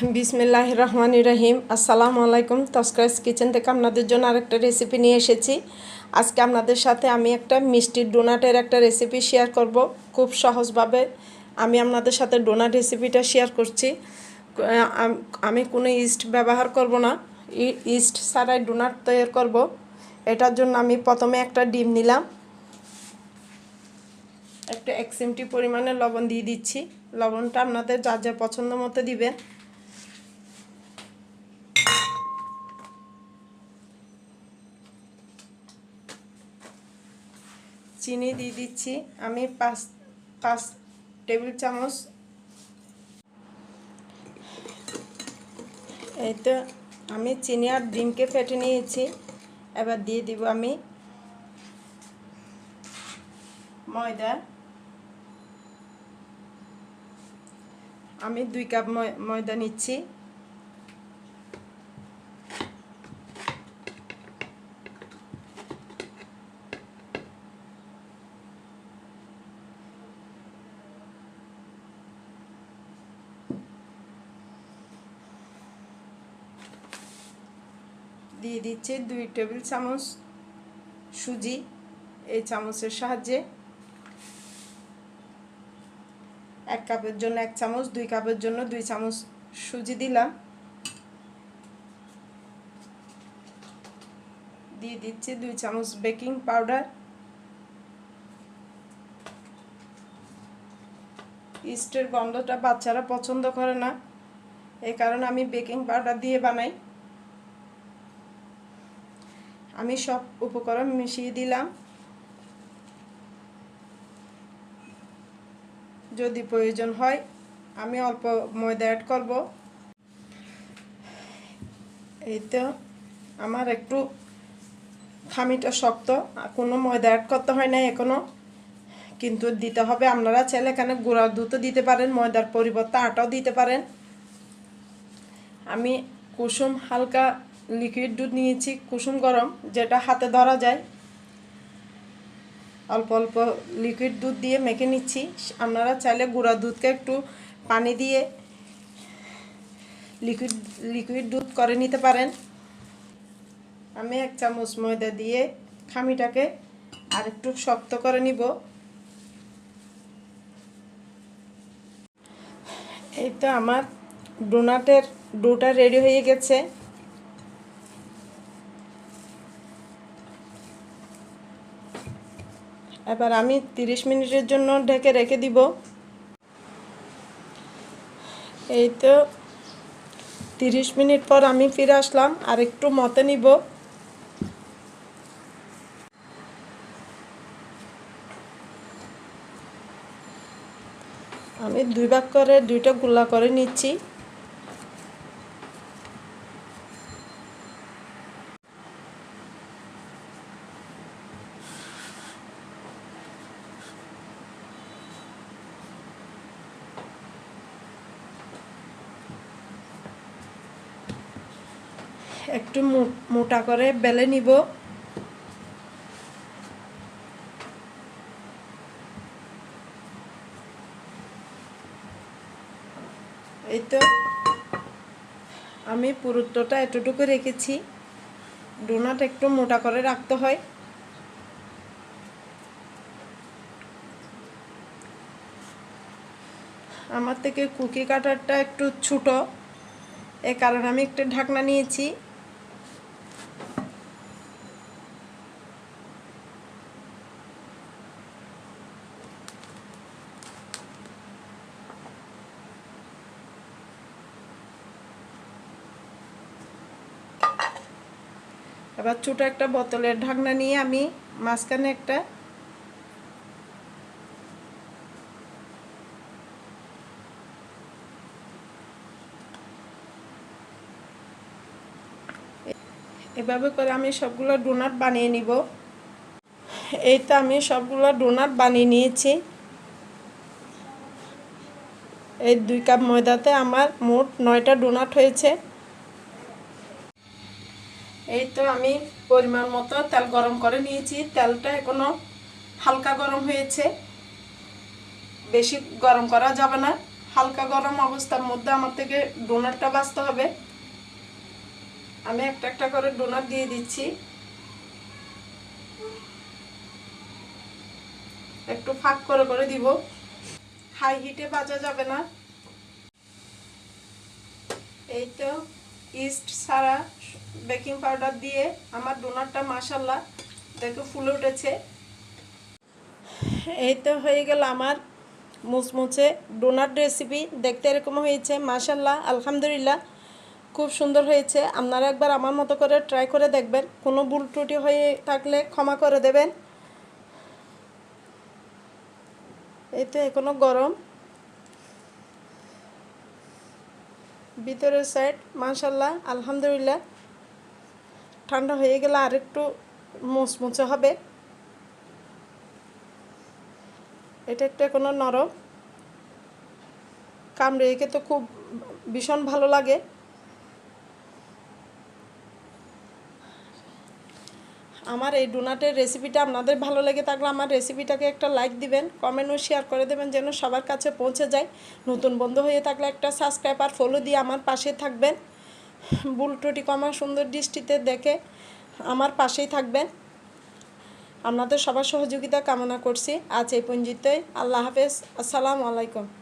বিসমিল্লাহ রহমান রহিম আসসালামু আলাইকুম। তস্করাইজ কিচেন থেকে আপনাদের জন্য আরেকটা রেসিপি নিয়ে এসেছি। আজকে আপনাদের সাথে আমি একটা মিষ্টির ডোনাটের একটা রেসিপি শেয়ার করব। খুব সহজভাবে আমি আপনাদের সাথে ডোনাট রেসিপিটা শেয়ার করছি। আমি কোনো ইস্ট ব্যবহার করব না। ইস্ট ছাড়াই ডোনাট তৈরি করব। এটার জন্য আমি প্রথমে একটা ডিম নিলাম। একটা এক চিমটি পরিমাণে লবণ দিয়ে দিচ্ছি। লবণটা আপনাদের যা যা পছন্দ মতো দিবেন। চিনি দিয়ে দিচ্ছি। আমি পাঁচ পাঁচ টেবিল চামচ। এই তো আমি চিনি আর ডিমকে ফেটে নিয়েছি। এবার দিয়ে দিব আমি ময়দা। আমি দুই কাপ ময়- ময়দা নিচ্ছি। দিয়ে দিচ্ছি দুই টেবিল চামচ সুজি, এই চামচের সাহায্যে। এক কাপের জন্য এক চামচ, দুই কাপের জন্য দুই চামচ সুজি দিলাম। দিয়ে দিচ্ছি দুই চামচ বেকিং পাউডার। ইস্টের গন্ধটা বাচ্চারা পছন্দ করে না এই কারণে আমি বেকিং পাউডার দিয়ে বানাই। আমি সব উপকরণ মিশিয়ে দিলাম। যদি প্রয়োজন হয়, আমি অল্প ময়দা অ্যাড করব। এই তো, আমার একটু খামিটা শক্ত, কোনো ময়দা অ্যাড করতে হয় না এখনও। কিন্তু দিতে হবে, আপনারা চাইলে এখানে গুঁড়া দুধও দিতে পারেন, ময়দার পরিবর্তে আটাও দিতে পারেন। আমি কুসুম হালকা লিকুইড দুধ নিয়েছি, কুসুম গরম, যেটা হাতে ধরা যায়। অল্প অল্প লিকুইড দুধ দিয়ে মেখে নিচ্ছি। আপনারা চাইলে গুঁড়া দুধকে একটু পানি দিয়ে লিকুইড লিকুইড দুধ করে নিতে পারেন। আমি এক চামচ ময়দা দিয়ে খামিটাকে আর একটু শক্ত করে নিব। এই তো আমার ডোনাটের ডোটা রেডি হয়ে গেছে। এবার আমি 30 মিনিটের জন্য ঢেকে রেখে দিব। এই তো 30 মিনিট পর আমি ফিরে আসলাম, আর একটু মতে নিব। আমি দুই ভাগ করে, দুইটা গুলা করে নিচ্ছি। একটু মোটা করে বেলে নিব। এই তো আমি পুরুত্বটা এতটুকু রেখেছি। ডোনাট একটু মোটা করে রাখতে হয়। আমার থেকে কুকি কাটারটা একটু ছোটো, এ কারণে আমি একটা ঢাকনা নিয়েছি। এবার ছোটো একটা বোতলের ঢাকনা নিয়ে আমি মাঝখানে একটা এভাবে করে আমি সবগুলো ডোনাট বানিয়ে নিব। এই তো আমি সবগুলো ডোনাট বানিয়ে নিয়েছি। এই দুই কাপ ময়দাতে আমার মোট নয়টা ডোনাট হয়েছে। এই তো আমি পরিমাণ মতো তেল গরম করে নিয়েছি। তেলটা এখনও হালকা গরম হয়েছে। বেশি গরম করা যাবে না। হালকা গরম অবস্থার মধ্যে আমার থেকে ডোনারটা বাঁচতে হবে। আমি একটা একটা করে ডোনার দিয়ে দিচ্ছি। একটু ফাঁক করে করে দিব। হাই হিটে বাজা যাবে না। এই তো ইস্ট ছাড়া বেকিং পাউডার দিয়ে আমার ডোনারটা মাসাল্লাহ দেখে ফুলে উঠেছে। এই তো হয়ে গেল আমার মুচমুচে ডোনাট রেসিপি দেখতে এরকম হয়েছে মাসাল্লাহ আলহামদুলিল্লাহ, খুব সুন্দর হয়েছে। আপনারা একবার আমার মতো করে ট্রাই করে দেখবেন। কোনো ভুল ত্রুটি হয়ে থাকলে ক্ষমা করে দেবেন। এই তো এখনও গরম। ভিতরের সাইড মাশাল্লাহ আলহামদুলিল্লাহ। ঠান্ডা হয়ে গেলে আরেকটু মুচমুচে হবে। এটা একটা কোনো নরম। কামড়ে একে তো খুব ভীষণ ভালো লাগে। আমার এই ডোনাটের রেসিপিটা আপনাদের ভালো লেগে থাকলে আমার রেসিপিটাকে একটা লাইক দিবেন কমেন্ট ও শেয়ার করে দেবেন যেন সবার কাছে পৌঁছে যায়। নতুন বন্ধু হয়ে থাকলে একটা সাবস্ক্রাইব আর ফলো দিয়ে আমার পাশে থাকবেন। ত্রুটি কমা সুন্দর দৃষ্টিতে দেখে আমার পাশেই থাকবেন। আপনাদের সবার সহযোগিতা কামনা করছি। আজ এই পঞ্জিতে আল্লাহ হাফেজ। আসসালামু আলাইকুম।